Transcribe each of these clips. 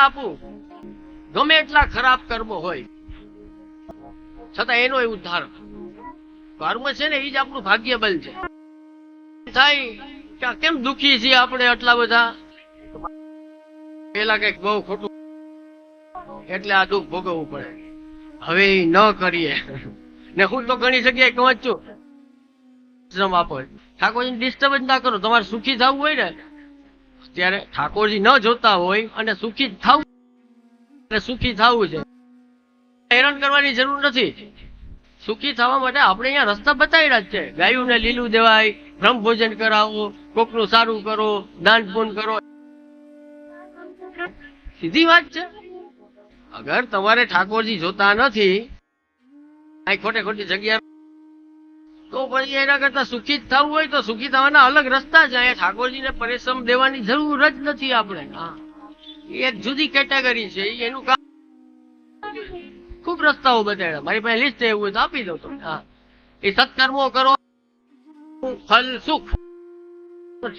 આપું. ગમે એટલા ખરાબ કર્મ હોય. છતાં એનો ઉદ્ધાર. કર્મ છે ને, એ જ આપણું ભાગ્ય બલ છે. થાય કે કેમ દુખી છીએ આપણે આટલા બધા? પેલા કંઈક બહુ ખોટું. એટલે આ દુઃખ ભોગવવું પડે. હવે એ ન કરીએ. ને હું તો ઘણી જગ્યાએ કહું છું શ્રમ આપો. ઠાકોરજી ડિસ્ટર્બ ના કરો. તમારે સુખી થવું હોય ને ત્યારે ઠાકોરજી ન જોતા હોય અને સુખી થવું સુખી થવું છે. હેરાન કરવાની જરૂર નથી. સુખી થવા માટે આપણે અહીંયા રસ્તા બતાવ્યા જ છે. ગાયોને લીલું દેવાય, બ્રહ્મ ભોજન કરાવો, કોકનું સારું કરો, દાન પૂન કરો. સીધી વાત છે. અગર તમારે ઠાકોરજી જોતા નથી આ ખોટે ખોટી જગ્યા તો પછી એના કરતા સુખી જ થવું હોય તો સુખી થવાના અલગ રસ્તા છે. અહીંયા ઠાકોરજીને પરિશ્રમ દેવાની જરૂર જ નથી આપણે. એક જુદી કેટેગરી છે. એનું કામ ખૂબ રસ્તાઓ બતાવ્યા મારી પાસે લિસ્ટ એવું તો આપી દઉં તમને. હા. એ સત્કર્મો કરો. ફલ સુખ.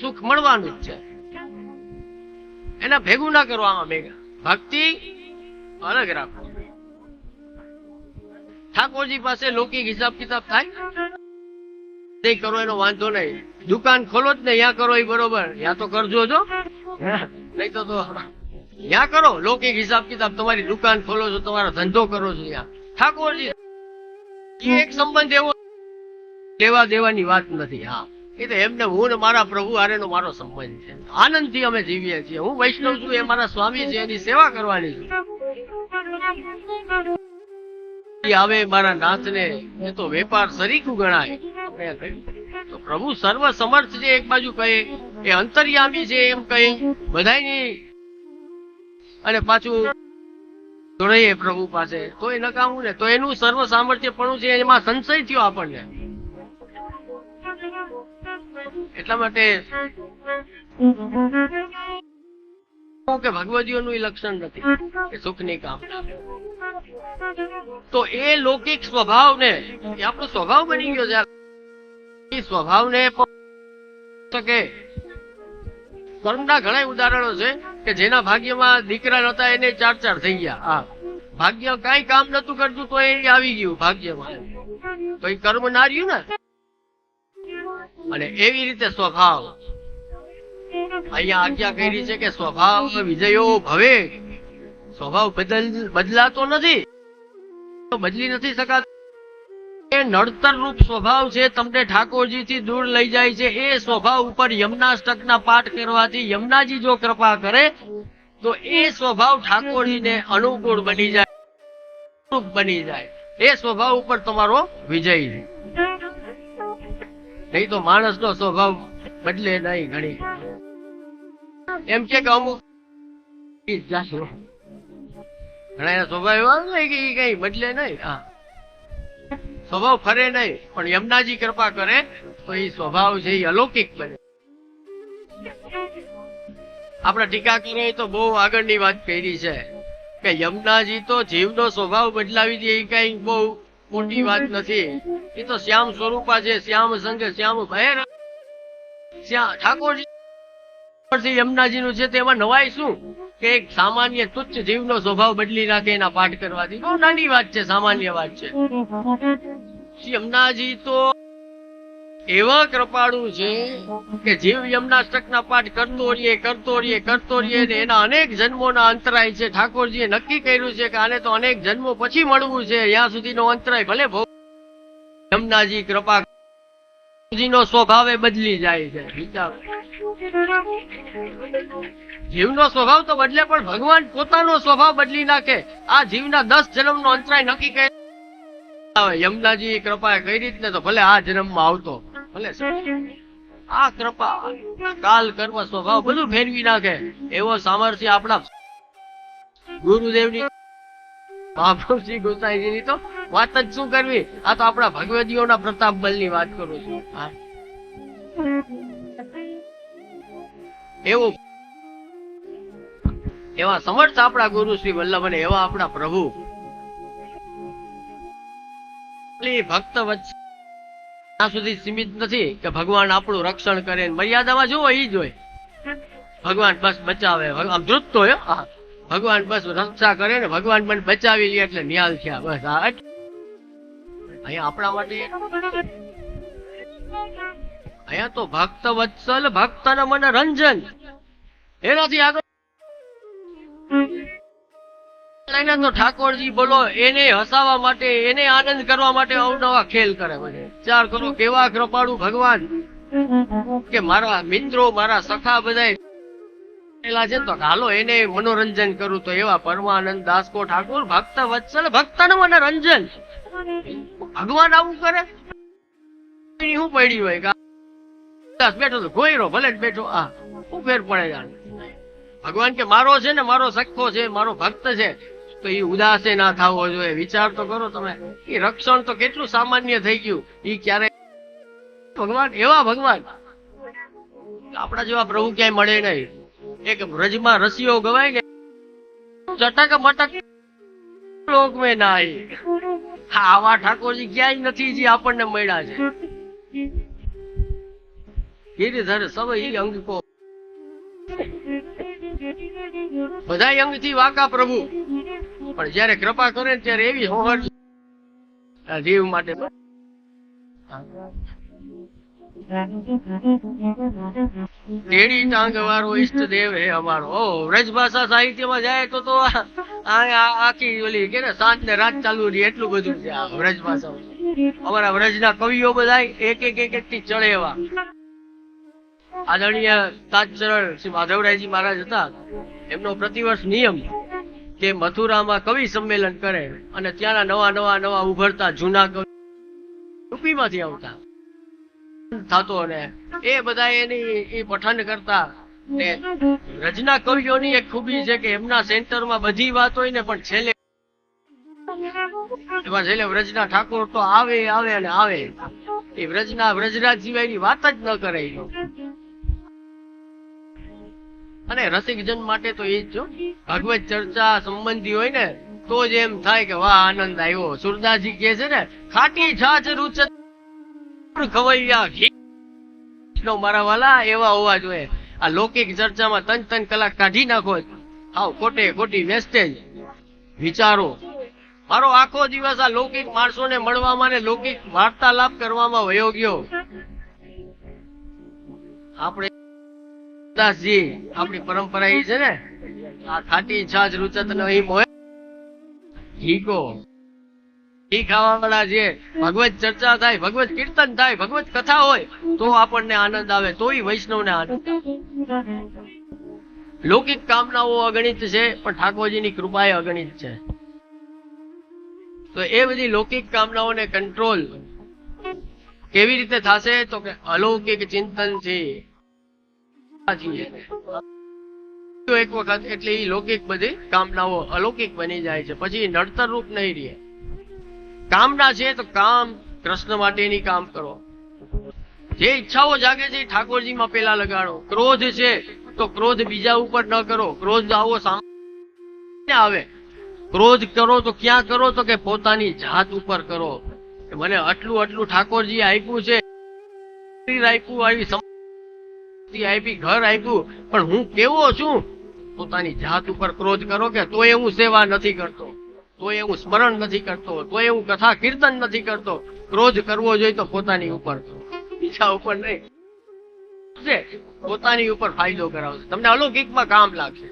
સુખ મળવાનું જ છે. એના ભેગું ના કરો આમાં ભેગા. ભક્તિ અલગ રાખો. ઠાકોરજી પાસે લૌકિક હિસાબ કિતાબ થાય? નહીં કરો એનો વાંધો નહીં. દુકાન ખોલો જ ને ત્યાં કરો એ બરોબર. ત્યાં તો કરજો જો. નહીં તો ત્યાં કરો. લૌકિક હિસાબ કિતાબ તમારી દુકાન ખોલો છો તમારો ધંધો કરો છો ત્યાં ઠાકોરજી એક સંબંધ એવો લેવા દેવાની વાત નથી. હા. એ તો એમને હું ને મારા પ્રભુ હારેનો મારો સંબંધ છે. આનંદથી અમે જીવીએ છીએ. હું વૈષ્ણવ છું એ મારા સ્વામી છે એની સેવા કરવાની છું. આવે મારા નાથને એ તો વેપાર સરીખું ગણાય. આપણે કહ્યું. તો પ્રભુ સર્વ સમર્થ છે એક બાજુ કહે, એ અંતર્યામી છે એમ કહે. બધાની અને પાછું જોડાઈએ પ્રભુ પાસે. તો એ નકામું ને, તો એનું સર્વ સામર્થ્ય પણ છે, એમાં સંશય થયો આપણને. એટલા માટે કે ભગવદીઓનું લક્ષણ નથી કે સુખની કામના. તો એ લૌકિક સ્વભાવને, એ આપણો સ્વભાવ બની ગયો છે. એ સ્વભાવને શકે. કર્મના ઘણા ઉદાહરણો છે કે જેના ભાગ્યમાં દીકરા નતા, એને ચાર ચાર થઈ ગયા. હા ભાગ્ય કઈ કામ નતું કરતું, તો એ આવી ગયું ભાગ્યમાં. તો એ કર્મ ના રહ્યું ને? અને એવી રીતે સ્વભાવ. અહીંયા આજ્ઞા કરી છે કે સ્વભાવ વિજયો ભવે. સ્વભાવ બદલ બદલાતો નથી. બદલી નથી શકાતો. એ નડતર રૂપ સ્વભાવ છે, તમને ઠાકોરજીથી દૂર લઈ જાય છે, એ સ્વભાવ ઉપર યમનાષ્ટકના પાઠ કરવાથી યમુનાજી જો કૃપા કરે, તો એ સ્વભાવ ઠાકોરજીને અનુકૂળ બની જાય બની જાય. એ સ્વભાવ ઉપર તમારો વિજય નહીં તો માણસનો સ્વભાવ બદલે નહીં ઘણી. એમ છે કે અમુક. ઘણા સ્વભાવ કઈ બદલે નહીં? હા. સ્વભાવ ફરે નહીં, પણ યમુનાજી કૃપા કરે તો એ સ્વભાવ છે એ અલૌકિક બને. આપણે ટીકા કરીએ તો બહુ આગળની વાત કરી છે કે યમુનાજી તો જીવનો સ્વભાવ બદલાવી દે એ કઈ બહુ મોટી વાત નથી. એ તો શ્યામ સ્વરૂપા છે, શ્યામ સંઘ, શ્યામ ભૈર. શ્યા ઠાકોરજી યમનાજી નું છે તેમાં નવાય શું? કે સામાન્ય તુચ્છ જીવનો સ્વભાવ બદલી નાખે એના પાઠ કરવાથી. બહુ નાની વાત છે, સામાન્ય વાત છે. યમુનાજી તો એવા કૃપાળુ છે કે જીવ યમનાષ્ટકના પાઠ કરતો રહીએ કરતો રહીએ કરતો રહીએ ને એના અનેક જન્મોના અંતરાય છે. ઠાકોરજીએ નક્કી કર્યું છે કે આને તો અનેક જન્મો પછી મળવું છે. ત્યાં સુધીનો અંતરાય ભલે ભોગ યમુનાજી કૃપા નો એ બદલી જાય છે જીવનો સ્વભાવ તો બદલે, પણ ભગવાન પોતાનો સ્વભાવ બદલી નાખે. આ જીવના દસ જન્મનો અંતરાય નક્કી કરે. યમુનાજી કૃપા કઈ રીતને તો ભલે આ જન્મમાં આવતો, ભલે આ કૃપા, કાલ કર્મ, સ્વભાવ બધું ફેરવી નાખે. એવો સામર્થ્ય આપણા ગુરુદેવની મહાપ્રભુજી ગોસાઈજીની તો વાત જ શું કરવી? આ તો આપણા ભગવદીઓના પ્રતાપ બલની વાત કરું છું. એવું. એવા સમર્થ આપણા ગુરુ શ્રી વલ્લભ અને એવા આપણા પ્રભુ. ભક્ત વચ્ચે ત્યાં સુધી સીમિત નથી કે ભગવાન આપણું રક્ષણ કરે મર્યાદામાં જુઓ એ જ હોય. ભગવાન બસ બચાવે. આમ ધ્રુત હોય હો. ભગવાન બસ રક્ષા કરે ને ભગવાન મને બચાવી લે એટલે નિહાલ થયા. બસ આ અહીંયા આપણા માટે અહીંયા તો ભક્ત વત્સલ ભક્ત મન રંજન. એનાથી આગળ ઠાકોરજી બોલો, એને હસાવા માટે, એને આનંદ કરવા માટે અવનવા ખેલ કરે મને. ચાર કરો કેવા કૃપાળુ ભગવાન. કે મારા મિત્રો મારા સખા બધાય પેલા છે તો હાલો એને મનોરંજન કરું તો એવા પરમાનંદ, દાસકો ઠાકોર, ભક્ત વત્સલ ભક્ત મનોરંજન. ભગવાન આવું કરે? હું પડી હોય? દાસ બેઠો તો ગોયરો ભલે બેઠો. આ હું ફેર પડે જાણે ભગવાન કે મારો છે ને, મારો સખો છે, મારો ભક્ત છે, તો એ ઉદાસે ના થવો જોઈએ. વિચાર તો કરો તમે. એ રક્ષણ તો કેટલું સામાન્ય થઈ ગયું. એ ક્યારે ભગવાન, એવા ભગવાન. આપણા જેવા પ્રભુ ક્યાંય મળે નહીં. એક વ્રજમાં રસીઓ ગવાય ને ચટક મટક લોક મે ના હા, આવા ઠાકોરજી ક્યાંય નથી જે આપણને મળ્યા છે. ગિરિધર સબ ઈ અંગ કો બધા અંગથી વાકા પ્રભુ. પણ જયારે કૃપા કરે ત્યારે એવી હોહર જીવ માટે. તેડી ટાંગ વાળો ઈષ્ટદેવ હે અમારો વ્રજ ભાષા સાહિત્યમાં જાય તો તો આખી ઓલી કે સાંજ ને રાત ચાલુ રહી, એટલું બધું છે આ વ્રજ ભાષા. અમારા વ્રજના કવિઓ બધા એક એક એક થી ચડે એવા. આદરણીય તાજચરણ શ્રી માધવરાયજી મહારાજ હતા. એમનો પ્રતિવર્ષ નિયમ કે મથુરામાં કવિ સંમેલન કરે અને ત્યાંના નવા નવા નવા ઉભરતા જૂના કવિ યુપીમાંથી આવતા. થતો ને એ બધા એની, એ પઠન કરતા ને રજના કવિઓની એક ખૂબી છે કે એમના સેન્ટરમાં બધી વાત હોય ને પણ છેલ્લે એમાં છેલ્લે વ્રજના ઠાકોર તો આવે આવે અને આવે. એ વ્રજના વ્રજરાજ સિવાયની વાત જ ન કરે અને રસિકજન માટે તો એ જ જો. ભગવત ચર્ચા સંબંધી હોય ને, તો જ એમ થાય કે વાહ આનંદ આવ્યો. સુરદાસજી કહે છે ને, ખાટી છાછ રૂચ આ લૌકિક ચર્ચામાં ત્રણ ત્રણ કલાક કાઢી નાખો. હાવ ખોટે વિચારો. મારો આખો દિવસ આ લૌકિક માણસોને મળવામાં ને લૌકિક વાર્તાલાપ કરવામાં વયો ગયો. આપણે આપણી પરંપરા એ છે ને? આ ખાટી છાજ રૂચત મોય ઘીકો ઘી ખાવા વાળા છે ભગવત ચર્ચા થાય, ભગવત કીર્તન થાય, ભગવત કથા હોય, તો આપણને આનંદ આવે, તોય વૈષ્ણવને આનંદ. લૌકિક કામનાઓ અગણિત છે, પણ ઠાકોરજીની કૃપા એ અગણિત છે. તો એ બધી લૌકિક કામનાઓને કંટ્રોલ કેવી રીતે થશે? તો કે અલૌકિક ચિંતન છે. એક વખત એટલે લૌકિક બધી કામનાઓ અલૌકિક બની જાય છે. પછી નડતર રૂપ નહીં રહે. કામના છે તો કામ, કૃષ્ણ માટેની કામ કરો. જે ઈચ્છાઓ જાગે છે ઠાકોરજીમાં પેલા લગાડો. ક્રોધ છે તો ક્રોધ બીજા ઉપર ન કરો. ક્રોધ આવો સામે આવે. ક્રોધ કરો તો ક્યાં કરો? તો કે પોતાની જાત ઉપર કરો. મને આટલું આટલું ઠાકોરજી આપ્યું છે. આપી, ઘર આપ્યું. પણ હું કેવો છું? પોતાની જાત ઉપર ક્રોધ કરો કે તોય હું સેવા નથી કરતો. તોય એવું સ્મરણ નથી કરતો, તોય એવું કથા કીર્તન નથી કરતો. ક્રોધ કરવો જોઈએ તો પોતાની ઉપર. બીજા ઉપર નહીં. પોતાની ઉપર ફાયદો કરાવશે. તમને અલૌકિકમાં કામ લાગશે.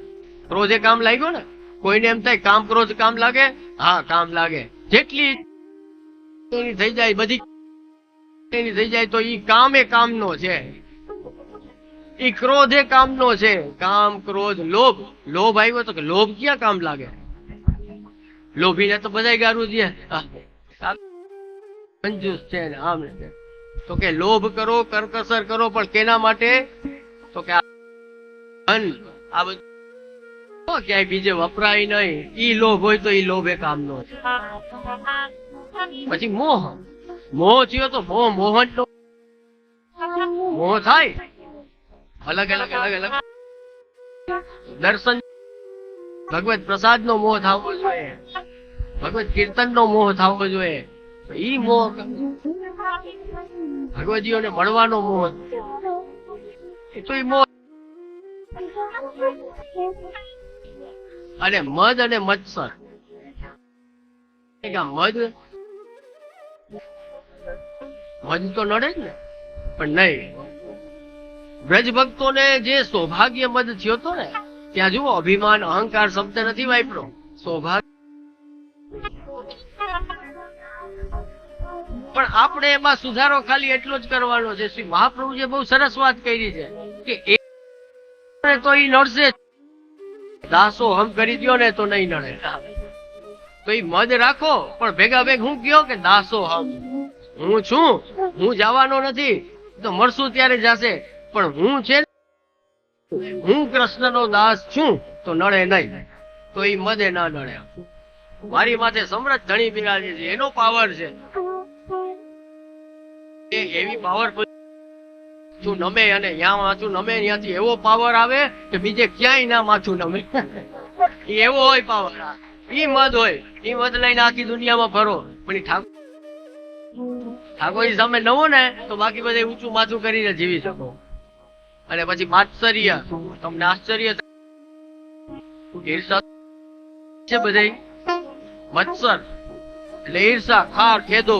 ક્રોધે કામ લાગ્યો ને? કોઈને એમ થાય, કામ ક્રોધ કામ લાગે? હા, કામ લાગે. જેટલી એની થઈ જાય, બધી એની થઈ જાય તો ઈ કામ કામનો છે. ઈ ક્રોધ કામનો છે. કામ, ક્રોધ, લોભ. લોભ આવ્યો તો કે લોભ ક્યાં કામ લાગે? લોભીને તો બધાય ગારું દે કંજૂસ છે ને આમ ને તો કે લોભ કરો, કરકસર કરો, પણ કેના માટે? તો કે ધન, આ બધું ક્યાંય બીજે વપરાય નહીં. ઈ લોભ હોય તો ઈ લોભ એ કામનો છે. પછી મોહ. મોહ થયો તો મોહ, મોહન નો મોહ થાય. અલગ અલગ અલગ અલગ. દર્શન, ભગવત પ્રસાદ નો મોહ થવો ભગવત કીર્તન નો મોહ થવો જોઈએ. ઈ મોહ ભગવતીઓને મળવાનો મોહ. એ તો મોહ. અને મધ અને મત્સર મધ મધ તો નડે જ ને. પણ નહીં. બ્રજ ભક્તોને જે સૌભાગ્ય મદ થયો હતો ને, ત્યાં જુઓ, અભિમાન, અહંકાર શબ્દ નથી વાપરો. સૌભાગ્ય પણ આપણે એમાં સુધારો ખાલી એટલો જ કરવાનો છે. શ્રી મહાપ્રભુજીએ બહુ સરસ વાત કરી છે કે એ તો એ નડશે દાસો હમ કરી દો ને તો નહીં નડે. તો એ મદ રાખો, પણ ભેગા ભેગ હું કયો કે દાસો હમ? હું છું, હું જવાનો નથી. તો મળશું ત્યારે જશે. પણ હું છે હું કૃષ્ણનો દાસ છું, તો નડે નહીં. તો એ મદે ના નડે. મારી માથે સમ્રાટ ધણી બિરાજે છે, એનો પાવર છે. એવી પાવર તું નમે અને ત્યાં માથું નમે ત્યાંથી એવો પાવર આવે કે બીજે ક્યાંય ના માથું નમે. એવો હોય પાવર ઈ મદ હોય, ઈ મદ લઈને આખી દુનિયામાં ફરો. પણ ઠાકોર ઠાકોરજી સામે નવો ને, તો બાકી બધે ઊંચું માથું કરીને જીવી શકો. અને પછી માત્સર્ય, તમને આશ્ચર્ય છે બધે મત્સર એટલે ઈર્ષા ખાર, ખેદો.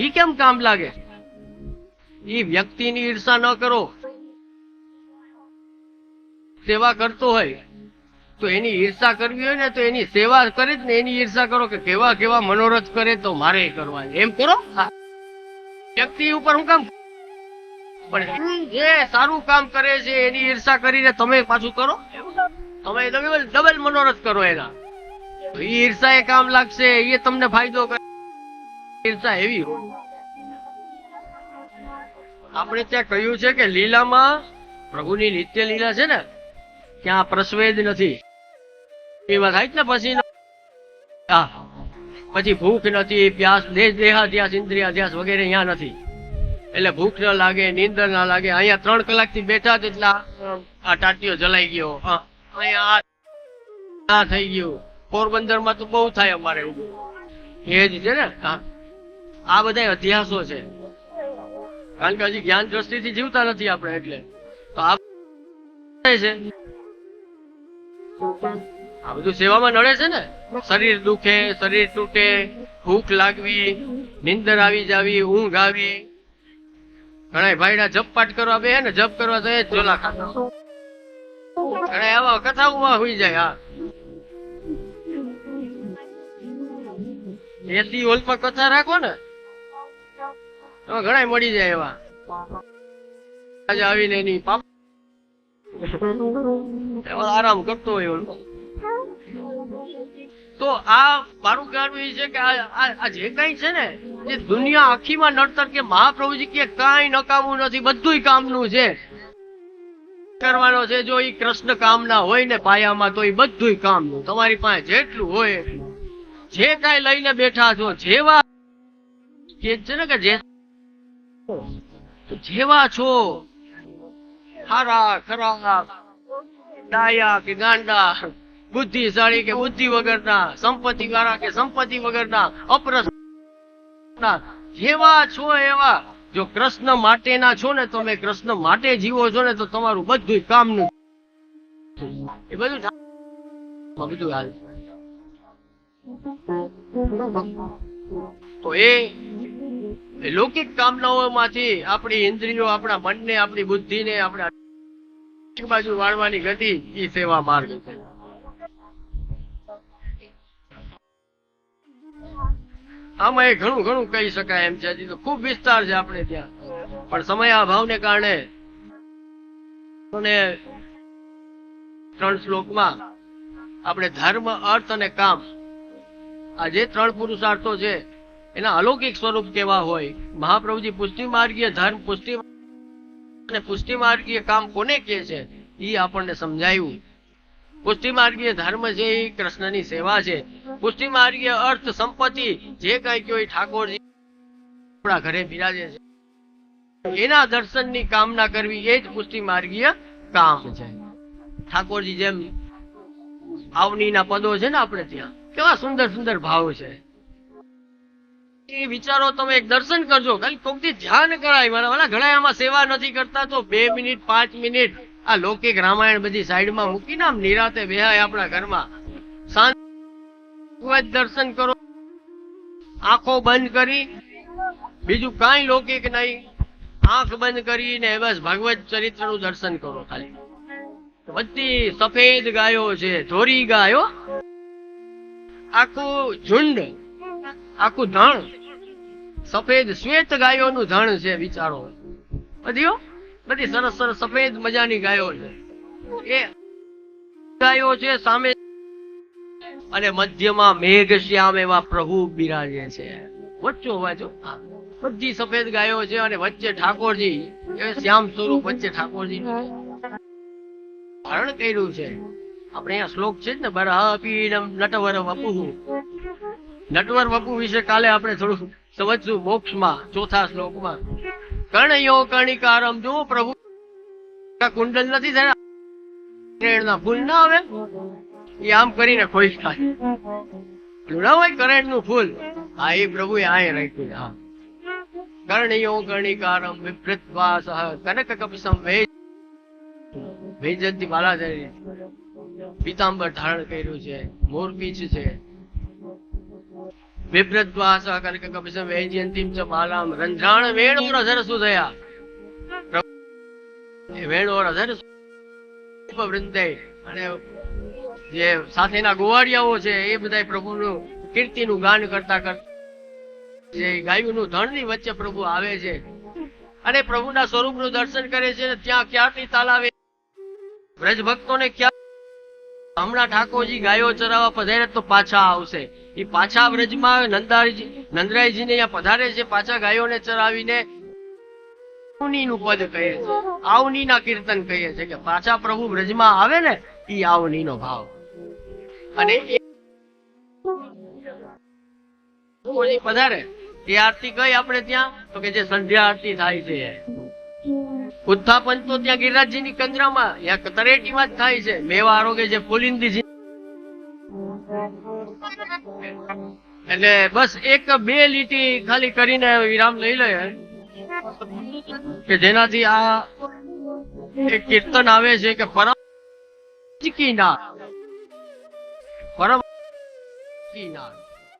ઈ કેમ કામ લાગે? ઈ વ્યક્તિની ઈર્ષા ન કરો. સેવા કરતો હોય, તો એની ઈર્ષા કરવી હોય ને તો એની સેવા કરે જ ને, એની ઈર્ષા કરો કે કેવા કેવા મનોરથ કરે તો મારે કરવાની એમ કરો. વ્યક્તિ ઉપર હું કામ પણ જે સારું કામ કરે છે, એની ઈર્ષા કરીને તમે પાછું કરો? તમે ડબલ ડબલ મનોરથ કરો એના. ઈર્ષા એ કામ લાગશે એ તમને ફાયદો કરે. ઈર્ષા એવી આપણે ત્યાં કહ્યું છે કે લીલામાં પ્રભુની નિત્ય લીલા છે ને, ત્યાં પ્રસ્વેદ નથી. એમાં થાય જ ને પછી. પછી ભૂખ નથી, પ્યાસ, દેહ, દેહાધ્યાસ, ઇન્દ્રિયાધ્યાસ વગેરે અહીંયા નથી. એટલે ભૂખ ન લાગે, નીંદર ના લાગે. અહીંયા ત્રણ કલાકથી બેઠા જ એટલા આ ટાટીઓ જલાઈ ગયો. હા. અહીંયા આ થઈ ગયું. પોરબંદરમાં તો બહુ થાય અમારે એ જ છે ને આ બધા અધ્યાસો છે. કારણ કે હજી જ્ઞાન દ્રષ્ટિથી જીવતા નથી આપણે એટલે. તો આ છે. આ બધું સેવામાં નડે છે ને. શરીર દુખે, શરીર તૂટે, ભૂખ લાગવી, નીંદર આવી જાવી, ઊંઘ આવી. ઘણા ભાઈડા જપ પાઠ કરવા બે ને, જપ કરવા તો એ જ ચોલા ખાતા. ઘણા કથા ઊભા હોઈ જાય, હા. એસી હોલમાં કથા રાખો ને તો ઘણા મળી જાય એવા. આજે આવીને એની પાપ આરામ કરતો હોય ઓલો. તો આ મારું કહેવાનું એ છે કે આ જે કઈ છે ને, જે દુનિયા આખીમાં નડતર કે મહાપ્રભુજી કે કાંઈ નકામું નથી, બધુંય કામનું છે. કરવાનો છે જો એ કૃષ્ણ કામના હોય ને પાયામાં, તો એ બધું કામનું તમારી પાસે જેટલું હોય. જે કાંઈ લઈને બેઠા છો, જેવા કે છે ને કે જે જેવા છો. હારા, ખરા, ડાયા કે ગાંડા, બુદ્ધિશાળી કે બુદ્ધિ વગરના સંપત્તિ વાળા કે સંપત્તિ વગરના અપ્રસ જેવા છો એવા. જો કૃષ્ણ માટેના છો ને, તમે કૃષ્ણ માટે જીવો છો ને, તો તમારું બધું કામનું એ બધું બધું હાલ. તો એ લૌકિક કામનાઓમાંથી આપણી ઇન્દ્રિયો, આપણા મનને, આપણી બુદ્ધિને, આપણા બાજુ વાળવાની ગતિ એ સેવા માર્ગ છે. આમાં ઘણું ઘણું કહી શકાય એમ છે. હજી તો ખૂબ વિસ્તાર છે આપણે ત્યાં. પણ સમય અભાવને કારણે ત્રણ શ્લોકમાં આપણે ધર્મ, અર્થ અને કામ, આ જે ત્રણ પુરુષાર્થો છે, એના અલૌકિક સ્વરૂપ કેવા હોય? મહાપ્રભુજી પુષ્ટિ માર્ગીય ધર્મ, પુષ્ટિ અને પુષ્ટિ માર્ગીય કામ કોને કહે છે? એ આપણને સમજાયું. પુષ્ટિ માર્ગીય ધર્મ છે એ કૃષ્ણની સેવા છે. પુષ્ટિ માર્ગીય અર્થ સંપત્તિ જે કઈ કયો એ ઠાકોરજી ઘરે બિરાજે છે. એના દર્શનની કામના કરવી એ જ પુષ્ટિ માર્ગીય કામ છે. ઠાકોરજી જેમ આવનીના પદો છે ને આપણે ત્યાં, કેવા સુંદર સુંદર ભાવ છે. એ વિચારો તમે એક દર્શન કરજો. ખાલી કોકથી ધ્યાન કરાય. મારા વાલા ઘણા આમાં સેવા નથી કરતા, તો બે મિનિટ, પાંચ મિનિટ આ લૌકિક રામાયણ બધી સાઈડમાં મૂકીને આમ નિરાતે બેહાય આપણા ઘરમાં. શાંત દર્શન કરો. આંખો બંધ કરી. બીજું કાંઈ લૌકિક નહીં. આંખ બંધ કરીને બસ ભગવત ચરિત્રનું દર્શન કરો ખાલી. બધી સફેદ ગાયો છે, ધોરી ગાયો. આખું ઝુંડ, આખું ધણ, સફેદ શ્વેત ગાયોનું ધણ છે વિચારો. બધીઓ બધી સરસ સરસ સફેદ મજાની ગાયો છે. એ ગાયો છે, સામે અને મધ્યમાં મેઘ શ્યામ એવા પ્રભુ બિરાજે છે. વચ્ચો વાંચો બધી સફેદ ગાયો છે અને વચ્ચે ઠાકોરજી. એ શ્યામ સ્વરૂપ વચ્ચે ઠાકોરજી. ધારણ કર્યું છે. આપણે અહીંયા શ્લોક છે ને, બરહપીડમ નટવર વપુ નટવર વપુ વિશે કાલે આપણે થોડું સમજશું મોક્ષમાં, ચોથા શ્લોકમાં. કર્ણયો કર્ણિકારમ જો પ્રભુ. કુંડલ નથી થયા. કરેણના ફૂલ ના આવે. એ આમ કરીને ખોશ થાય. જોડાવાય કરેણનું ફૂલ. હા, એ પ્રભુએ આય રાખ્યું હા. કર્ણયો કર્ણિકારમ વિભૃતવાસ કનક કપિસમ વેજ વૈજયંતી બાલાચાર્ય પીતાંબર ધારણ કર્યું છે મોરપીછ છે. વિભ્રદ્વાસ કનક કપિસમ વૈજયંતીમ ચ બાલામ રંધ્રાણ વેણોર અધર સુધયા. વેણોર અધર વૃંદે અને જે સાથેના ગોવાળિયાઓ છે, એ બધા પ્રભુનું કીર્તિનું ગાન કરતા કરતા જે ગાયુંનું ધણની વચ્ચે પ્રભુ આવે છે. અને પ્રભુના સ્વરૂપનું દર્શન કરે છે ત્યાં ક્યાંથી તાલાવે? વ્રજ ભક્તોને ક્યાં? હમણાં ઠાકોરજી ગાયો ચરાવવા પધારે તો પાછા આવશે. એ પાછા વ્રજમાં નંદાજી નંદરાયજીને અહીંયા પધારે છે, પાછા ગાયોને ચરાવીને આવનીનું પદ કહે છે. આવનીના કીર્તન કહીએ છે કે પાછા પ્રભુ વ્રજમાં આવે ને એ આવનીનો ભાવ. અને પધારે? એ આરતી કઈ આપણે ત્યાં? તો કે જે સંધ્યા આરતી થાય છે. ઉત્થાપન તો ત્યાં ગિરિરાજજીની કંદરામાં યા તરેટીમાં જ થાય છે. મેવા આરોગ્ય જે પુલિંદીજી એટલે બસ એક બે લીટી ખાલી કરીને વિરામ લઈ લે. કે જેનાથી આ કીર્તન આવે છે કે પરમ ચીકી ના. પરમ કી ના